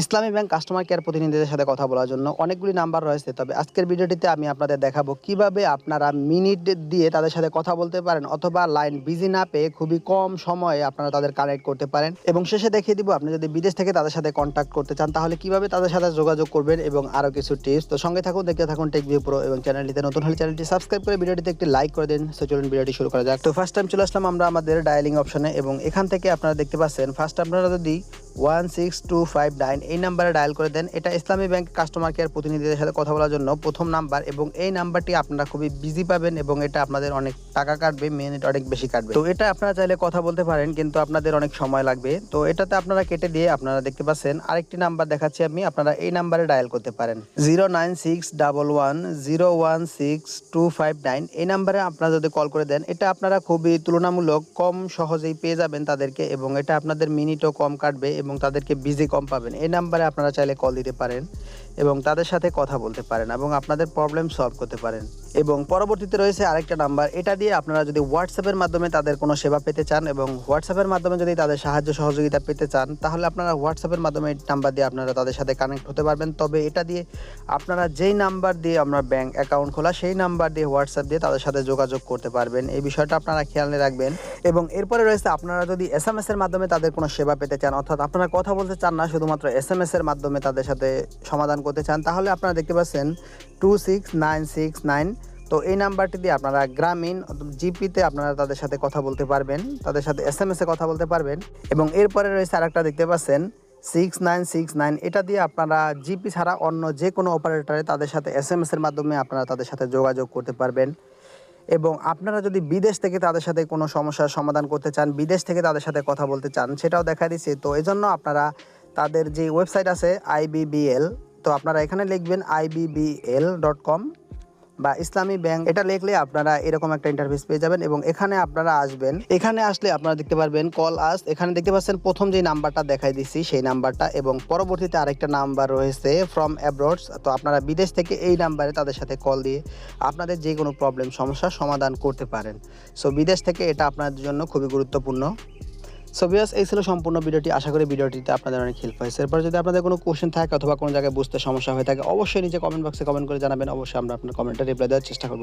ইসলামী bank customer care প্রতিনিধিদের সাথে কথা বলার জন্য অনেকগুলি নাম্বার রয়েছে। তবে আজকের ভিডিওটিতে আমি আপনাদের দেখাবো কীভাবে আপনারা মিনিট দিয়ে তাদের সাথে কথা বলতে পারেন অথবা লাইন বিজি না পেয়ে খুবই কম সময়ে আপনারা তাদের কানেক্ট করতে পারেন। এবং শেষে দেখিয়ে দিব, আপনি যদি বিদেশ থেকে তাদের সাথে কন্ট্যাক্ট করতে চান, তাহলে কীভাবে তাদের সাথে যোগাযোগ করবেন এবং আরও কিছু টিপস তো সঙ্গে থাকুন, দেখতে থাকুন টেক ভিউ প্রো এবং চ্যানেলটিতে নতুন হলে চ্যানেলটি সাবস্ক্রাইব করে ভিডিওটিতে একটি লাইক করে দিন। সো চলুন ভিডিওটি শুরু করা যাক। তো ফার্স্ট টাইম চলে আসলাম আমরা আমাদের ডায়ালিং অপশনে এবং এখান থেকে আপনারা দেখতে পাচ্ছেন ফার্স্ট আপনারা যদি one six two five nine এই নাম্বারে ডায়াল করে দেন। এটা ইসলামী ব্যাংক কাস্টমার কেয়ার প্রতিনিধিদের সাথে কথা বলার জন্য প্রথম নাম্বার এবং এই নাম্বারটি আপনারা খুবই বিজি পাবেন এবং এটা আপনাদের অনেক টাকা কাটবে মিনিট অনেক বেশি কাটবে। তো এটা আপনারা চাইলে কথা বলতে পারেন, কিন্তু আপনাদের অনেক সময় লাগবে। তো এটাতে আপনারা কেটে দিয়ে আপনারা দেখতে পাচ্ছেন, আরেকটি নাম্বার দেখাচ্ছি আমি, আপনারা এই নাম্বারে ডায়াল করতে পারেন। Zero nine six double one zero one six two five nine এই নাম্বারে আপনারা যদি কল করে দেন, এটা আপনারা খুবই তুলনামূলক কম সহজেই পেয়ে যাবেন তাদেরকে এবং এটা আপনাদের মিনিটও কম কাটবে এবং তাদেরকে বিজি কম পাবেন। এই নাম্বারে আপনারা চাইলে কল দিতে পারেন এবং তাদের সাথে কথা বলতে পারেন এবং আপনাদের প্রবলেম সলভ করতে পারেন। এবং পরবর্তীতে রয়েছে আরেকটা নাম্বার এটা দিয়ে আপনারা যদি হোয়াটসঅ্যাপের মাধ্যমে তাদের কোনো সেবা পেতে চান এবং হোয়াটসঅ্যাপের মাধ্যমে যদি তাদের সাহায্য সহযোগিতা পেতে চান, তাহলে আপনারা হোয়াটসঅ্যাপের মাধ্যমে নাম্বার দিয়ে আপনারা তাদের সাথে কানেক্ট হতে পারবেন। তবে এটা দিয়ে আপনারা যেই নাম্বার দিয়ে আপনার ব্যাংক অ্যাকাউন্ট খোলা, সেই নাম্বার দিয়ে হোয়াটসঅ্যাপ দিয়ে তাদের সাথে যোগাযোগ করতে পারবেন। এই বিষয়টা আপনারা খেয়াল রাখবেন। এবং এরপরে রয়েছে, আপনারা যদি এস এর মাধ্যমে তাদের কোনো সেবা পেতে চান, অর্থাৎ কথা বলতে চান না, শুধুমাত্র এস এম এর মাধ্যমে তাদের সাথে সমাধান করতে চান, তাহলে আপনারা দেখতে পাচ্ছেন two six nine six nine তো এই নাম্বারটি দিয়ে আপনারা গ্রামীণ জিপিতে আপনারা তাদের সাথে কথা বলতে পারবেন, তাদের সাথে এস এম এসে কথা বলতে পারবেন এবং এরপরে রয়েছে আরেকটা দেখতে পাচ্ছেন সিক্স নাইন সিক্স নাইন এটা দিয়ে আপনারা জিপি ছাড়া অন্য যে কোনো অপারেটরে তাদের সাথে এস এম এর মাধ্যমে আপনারা তাদের সাথে যোগাযোগ করতে পারবেন। এবং আপনারা যদি বিদেশ থেকে তাদের সাথে কোনো সমস্যার সমাধান করতে চান, বিদেশ থেকে তাদের সাথে কথা বলতে চান, সেটাও দেখা দিচ্ছে তো এই জন্য আপনারা তাদের যে ওয়েবসাইট আছে আইবিবিএল তো আপনারা এখানে লিখবেন আইবিবিএল ডট কম বা ইসলামী ব্যাংক, এটা লিখলে আপনারা এরকম একটা ইন্টারফেস পেয়ে যাবেন এবং এখানে আপনারা আসবেন। এখানে আসলে আপনারা দেখতে পারবেন কল আস এখানে দেখতে পাচ্ছেন প্রথম যে নাম্বারটা দেখাই দিচ্ছি সেই নাম্বারটা এবং পরবর্তীতে আরেকটা নাম্বার রয়েছে ফ্রম অ্যাব্রোডস তো আপনারা বিদেশ থেকে এই নাম্বারে তাদের সাথে কল দিয়ে আপনাদের যে কোনো প্রবলেম সমস্যার সমাধান করতে পারেন। সো বিদেশ থেকে এটা আপনাদের জন্য খুবই গুরুত্বপূর্ণ। সো বিয়াস এই ছিল সম্পূর্ণ ভিডিওটি। আশা করি ভিডিওটিতে আপনাদের অনেক হেল্প হয়েছে। এরপর যদি আপনাদের কোনো কোশ্চেন থাকে অথবা কোনো জায়গায় বুঝতে সমস্যা হয়ে থাকে, অবশ্যই নিজে কমেন্ট বক্সে কমেন্ট করে জানাবেন। অবশ্যই আমরা আপনার কমেন্টে রিপ্লাই দেওয়ার চেষ্টা করব।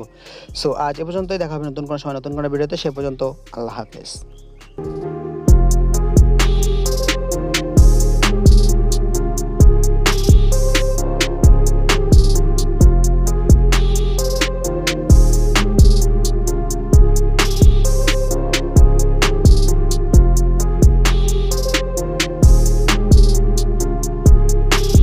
সো আজ এ পর্যন্তই। দেখা হবে নতুন কোনো সময়, নতুন কোনো ভিডিওতে। সে পর্যন্ত আল্লাহ হাফেজ।